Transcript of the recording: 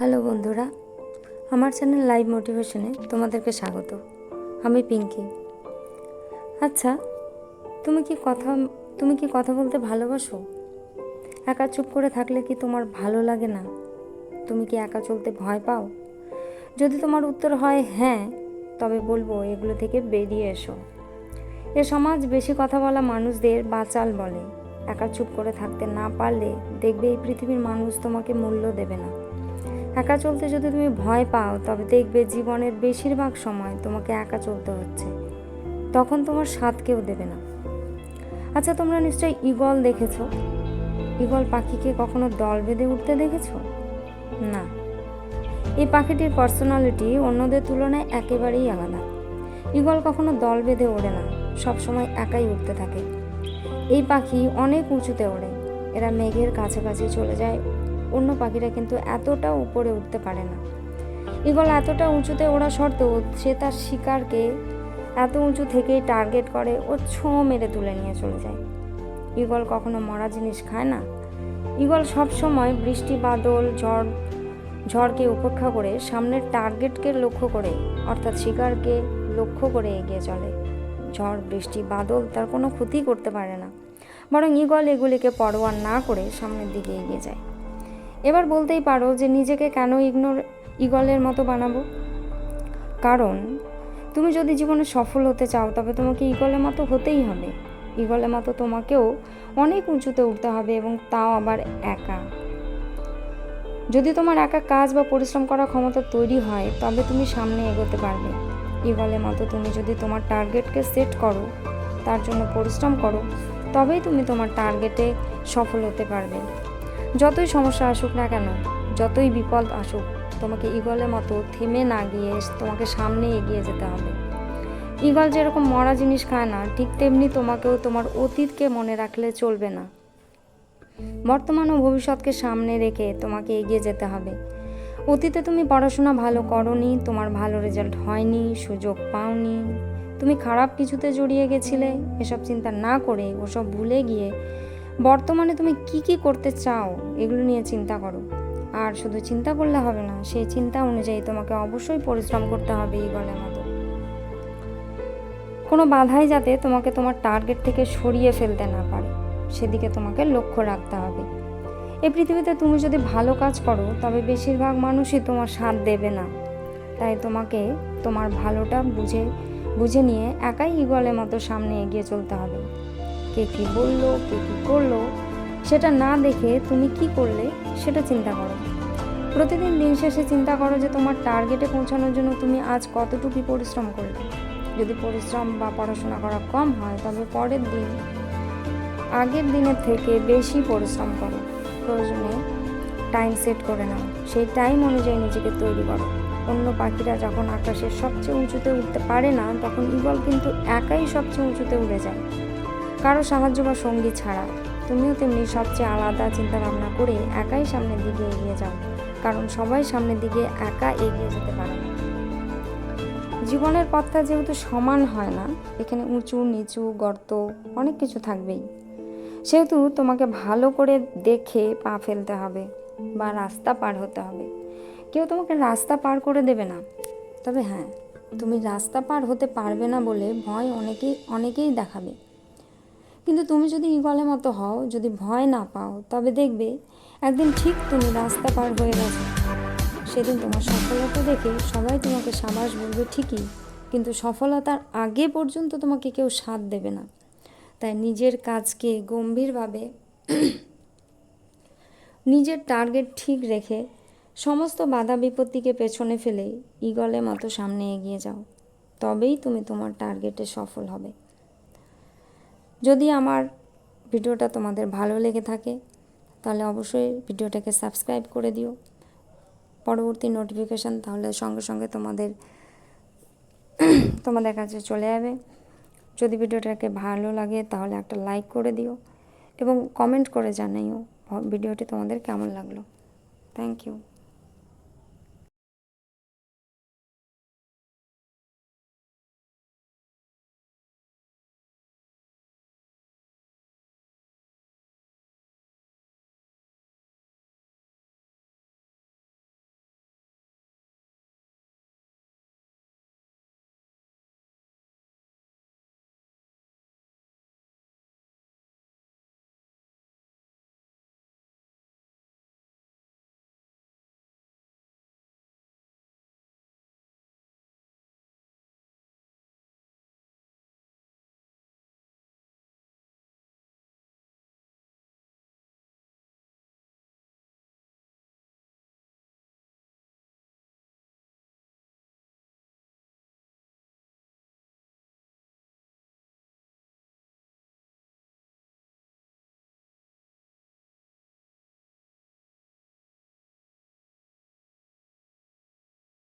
Hello বন্ধুরা, আমার channel live মোটিভেশনে তোমাদেরকে স্বাগত। আমি পিঙ্কি। আচ্ছা তুমি কি কথা, তুমি কি কথা বলতে ভালোবাসো? একা চুপ করে থাকলে কি তোমার ভালো লাগে না? তুমি কি একা চলতে ভয় পাও? যদি তোমার উত্তর হয় হ্যাঁ তবে বলব এগুলো থেকে বেরিয়ে এসো। এ সমাজ বেশি কথা বলা মানুষদের বাচাল বলে। একা চুপ করে থাকতে না পারলে দেখবে এই পৃথিবীর মানুষ তোমাকে মূল্য দেবে না। একা চলতে যদি তুমি ভয় পাও, তবে দেখবে জীবনের বেশিরভাগ সময় তোমাকে একা চলতে হচ্ছে। তখন তোমার স্বাদ কেউ দেবে না। আচ্ছা তোমরা নিশ্চয়ই ঈগল দেখেছ? ঈগল পাখিকে কখনো দল বেঁধে উঠতে দেখেছ? না। এই পাখিটির পার্সোনালিটি অন্যদের তুলনায় একেবারেই আলাদা। ঈগল কখনো দল বেঁধে ওড়ে না, সবসময় একাই উঠতে থাকে। এই পাখি অনেক উঁচুতে ওড়ে। এরা মেঘের কাছাকাছি চলে যায় পাখিরা কিন্তু এতটা উপরে উঠতে পারে না। ঈগল এতটা উঁচুতে ওড়া সত্ত্বেও সে তার শিকারকে এত উঁচু থেকেই টার্গেট করে ও ছোঁ মেরে তুলে নিয়ে চলে যায়। ঈগল কখনো মরা জিনিস খায় না। ঈগল সবসময় বৃষ্টি, বাদল, ঝড়, ঝড়কে উপেক্ষা করে সামনের টার্গেটকে লক্ষ্য করে, অর্থাৎ শিকারকে লক্ষ্য করে এগিয়ে চলে। ঝড়, বৃষ্টি, বাদল তার কোনো ক্ষতি করতে পারে না। বরং ঈগল এগুলিকে পরোয়া না করে সামনের দিকে এগিয়ে যায়। এবার বলতেই পারো যে নিজেকে কেন ইগনোর ইগলের মতো বানাবো। কারণ, তুমি যদি জীবনে সফল হতে চাও, তবে তোমাকে ইগলের মতো হতেই হবে। ইগলের মতো তোমাকেও অনেক উঁচুতে উঠতে হবে এবং তাও আবার একা। যদি তোমার একা কাজ বা পরিশ্রম করার ক্ষমতা তৈরি হয়, তবে তুমি সামনে এগোতে পারবে। ইগলের মতো তুমি যদি তোমার টার্গেটকে সেট করো, তার জন্য পরিশ্রম করো, তবেই তুমি তোমার টার্গেটে সফল হতে পারবে। যতই সমস্যা আসুক না কেন, যতই বিপদ আসুক, তোমাকে ইগলের মতো থেমে না গিয়ে তোমাকে সামনে এগিয়ে যেতে হবে। ইগল যেরকম মরা জিনিস খায় না, ঠিক তেমনি তোমাকেও তোমার অতীতকে মনে রাখলে চলবে না। বর্তমান ও ভবিষ্যৎকে সামনে রেখে তোমাকে এগিয়ে যেতে হবে। অতীতে তুমি পড়াশোনা ভালো করনি, তোমার ভালো রেজাল্ট হয়নি, সুযোগ পাওনি, তুমি খারাপ কিছুতে জড়িয়ে গেছিলে, এসব চিন্তা না করে ওসব ভুলে গিয়ে বর্তমানে তুমি কি কি করতে চাও, এগুলো নিয়ে চিন্তা করো। আর শুধু চিন্তা করলে হবে না সেই চিন্তা অনুযায়ী তোমাকে অবশ্যই পরিশ্রম করতে হবে এই গলের মতো কোনো বাধাই যাতে তোমাকে তোমার টার্গেট থেকে সরিয়ে ফেলতে না পারে, সেদিকে তোমাকে লক্ষ্য রাখতে হবে। এ পৃথিবীতে তুমি যদি ভালো কাজ করো, তবে বেশিরভাগ মানুষই তোমার সাথ দেবে না। তাই তোমাকে তোমার ভালোটা বুঝে বুঝে নিয়ে একাই ইগলের মতো সামনে এগিয়ে চলতে হবে। কে কী বলল, কে কী করল, সেটা না দেখে তুমি কি করলে সেটা চিন্তা করো। প্রতিদিন দিন শেষে চিন্তা করো যে তোমার টার্গেটে পৌঁছানোর জন্য তুমি আজ কতটুকু পরিশ্রম করলে। যদি পরিশ্রম বা পড়াশোনা করা কম হয়, তবে পরের দিন, আগের দিনের থেকে বেশি পরিশ্রম করো। প্রয়োজনে টাইম সেট করে নাও। সেই টাইম অনুযায়ী নিজেকে তৈরি করো। অন্য পাখিরা যখন আকাশের সবচেয়ে উঁচুতে উঠতে পারে না, তখন ইগল কিন্তু একাই সবচেয়ে উঁচুতে উড়ে যায়। কারও সাহায্য বা সঙ্গী ছাড়া। তুমিও তেমনি সবচেয়ে আলাদা চিন্তা ভাবনা করে একাই সামনের দিকে এগিয়ে যাও। কারণ সবাই সামনের দিকে একা এগিয়ে যেতে পারে না। জীবনের পথটা যেহেতু সমান হয় না, এখানে উঁচু, নিচু, গর্ত অনেক কিছু থাকবেই। সেহেতু তোমাকে ভালো করে দেখে পা ফেলতে হবে বা রাস্তা পার হতে হবে। কেউ তোমাকে রাস্তা পার করে দেবে না। তবে হ্যাঁ তুমি রাস্তা পার হতে পারবে না বলে ভয় অনেকেই অনেকেই দেখাবে। কিন্তু তুমি যদি ইগলের মতো হও, যদি ভয় না পাও, তবে দেখবে একদিন ঠিক তুমি রাস্তা পার হয়ে গেছো। সেদিন তোমার সফলতা দেখে সবাই তোমাকে সাবাস বলবে ঠিকই, কিন্তু সফলতার আগে পর্যন্ত তোমাকে কেউ সাথ দেবে না। তাই নিজের কাজকে গম্ভীরভাবে নিজের টার্গেট ঠিক রেখে সমস্ত বাধা বিপত্তিকে পেছনে ফেলে ইগলের মতো সামনে এগিয়ে যাও। তবেই তুমি তোমার টার্গেটে সফল হবে। যদি আমার ভিডিওটা তোমাদের ভালো লেগে থাকে, তাহলে অবশ্যই ভিডিওটাকে সাবস্ক্রাইব করে দিও। পরবর্তী নোটিফিকেশান তাহলে সঙ্গে সঙ্গে তোমাদের তোমাদের কাছে চলে যাবে। যদি ভিডিওটাকে ভালো লাগে, তাহলে একটা লাইক করে দিও এবং কমেন্ট করে জানাইও ভিডিওটি তোমাদের কেমন লাগল। Thank you